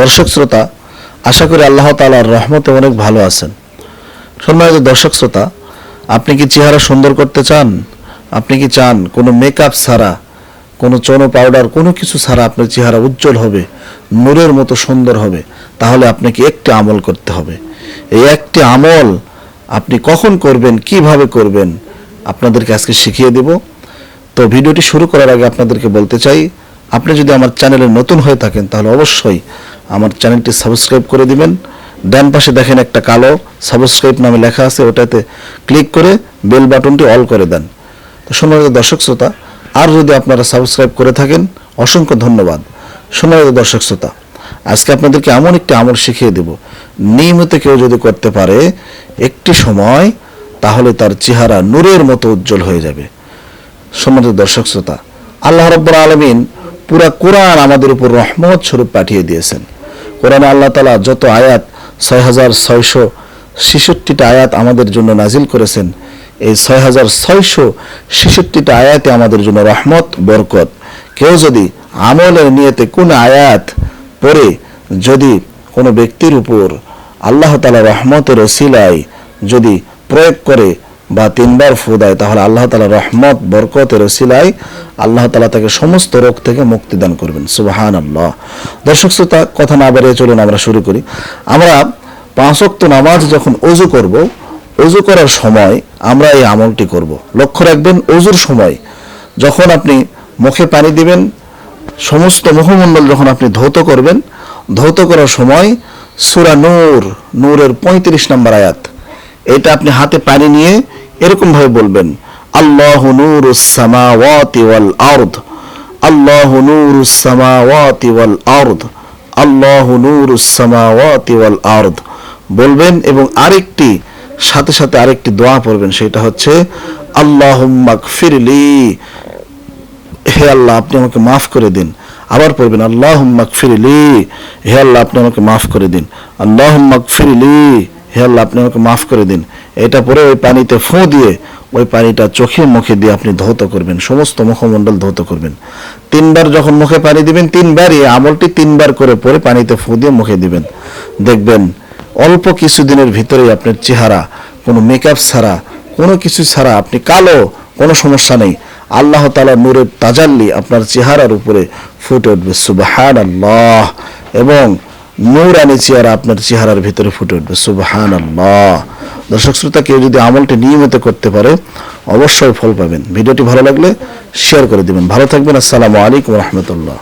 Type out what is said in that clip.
দর্শক শ্রোতা, আশা করি আল্লাহ তালার রহমতে অনেক ভালো আছেন। সম্মানিত দর্শক শ্রোতা, আপনি কি চেহারা সুন্দর করতে চান? আপনি কি চান কোনো মেকআপ ছাড়া, কোনো চনো পাউডার কোনো কিছু ছাড়া আপনার চেহারা উজ্জ্বল হবে, নূরের মতো সুন্দর হবে? তাহলে আপনাকে একটি আমল করতে হবে। এই একটি আমল আপনি কখন করবেন, কীভাবে করবেন, আপনাদেরকে আজকে শিখিয়ে দেব। তো ভিডিওটি শুরু করার আগে আপনাদেরকে বলতে চাই আপনি যদি আমার চ্যানেলে নতুন হয়ে থাকেন, তাহলে অবশ্যই আমার চ্যানেলটি সাবস্ক্রাইব করে দিবেন। ডান পাশে দেখেন একটা কালো সাবস্ক্রাইব নামে লেখা আছে, ওটাতে ক্লিক করে বেল বাটনটি অল করে দেন। তো সম্মানিত দর্শক শ্রোতা, আর যদি আপনারা সাবস্ক্রাইব করে থাকেন, অসংখ্য ধন্যবাদ। সম্মানিত দর্শক শ্রোতা, আজকে আপনাদেরকে এমন একটি আমল শিখিয়ে দেব। নিয়মিত কেউ যদি করতে পারে একটি সময়, তাহলে তার চেহারা নূরের মতো উজ্জ্বল হয়ে যাবে। সম্মানিত দর্শক শ্রোতা, আল্লাহ রব্বুল আলমিন পুরা কোরআন আমাদের উপর রহমত স্বরূপ পাঠিয়ে দিয়েছেন। কোরআন আল্লাহ তালা যত আয়াত ছয় হাজার ছয়শো ছেষট্টিটা আয়াত আমাদের জন্য নাজিল করেছেন, এই ছয় হাজার ছয়শো ছেষট্টিটা আয়াতে আমাদের জন্য রহমত, বরকত। কেউ যদি আমলের নিয়েতে কোন আয়াত পড়ে, যদি কোনো ব্যক্তির উপর আল্লাহ তালা রহমতের ওসিলায় যদি প্রয়োগ করে বা তিনবার ফু দেয়, তাহলে আল্লাহ তালা রহমত, বরকতের ওসিলায় আল্লাহ তালা তাকে সমস্ত রোগ থেকে মুক্তি দান করবেন। সুবাহান আল্লাহ দর্শক শ্রোতা, কথা না বেরিয়ে চলুন, আমরা শুরু করি। আমরা পাঁচক্ত নামাজ যখন অজু করব, অজু করার সময় আমরা এই আমলটি করব। লক্ষ্য রাখবেন, অজুর সময় যখন আপনি মুখে পানি দিবেন, সমস্ত মুখমণ্ডল যখন আপনি ধৌত করবেন, ধৌত করার সময় সুরা নূর, নূরের পঁয়ত্রিশ নম্বর আয়াত। এটা আপনি হাতে পানি নিয়ে এরকম ভাবে বলবেন, আল্লাহ নূরুসামাওয়াতি আল্লাহ নূরুসামাওয়াতি আল্লাহ নূরুসামাওয়াতি ওয়াল বলবেন এবং আরেকটি, সাথে সাথে আরেকটি দোয়া পড়বেন, সেটা হচ্ছে আল্লাহুম্মাক ফিরলি হে আল্লাহ, আপনি আমাকে মাফ করে দিন। আবার পড়বেন আল্লাহ ফিরলি হে আল্লাহ, আপনি আমাকে মাফ করে দিন। আল্লাহ ফিরলি হে আল্লাহ, আপনি আমাকে মাফ করে দিন। এটা পরে ওই পানিতে ফোঁ দিয়ে ওই পানিটা চোখে মুখে দিয়ে আপনি ধৌত করবেন, সমস্ত মুখমণ্ডল ধৌত করবেন। তিনবার যখন মুখে পানি দিবেন, তিনবারই আমলটি তিনবার করে পরে পানিতে ফু দিয়ে মুখে দিবেন। দেখবেন, অল্প কিছুদিনের ভিতরেই আপনার চেহারা, কোনো মেকআপ ছাড়া, কোনো কিছু ছাড়া আপনি কালো, কোনো সমস্যা নেই। আল্লাহ তালা নূরের তাজাল্লি আপনার চেহারার উপরে ফুটে উঠবে। আল্লাহ এবং নূর চেহারা আপনার চেহারার ভিতরে ফুটে উঠবে সুবহান দর্শক শ্রোতা, কেউ যদি আমলটি নিয়মিত করতে পারে, অবশ্যই ফল পাবেন। ভিডিওটি ভালো লাগলে শেয়ার করে দিবেন। ভালো থাকবেন, আসসালামু আলাইকুম রহমতুল্লাহ।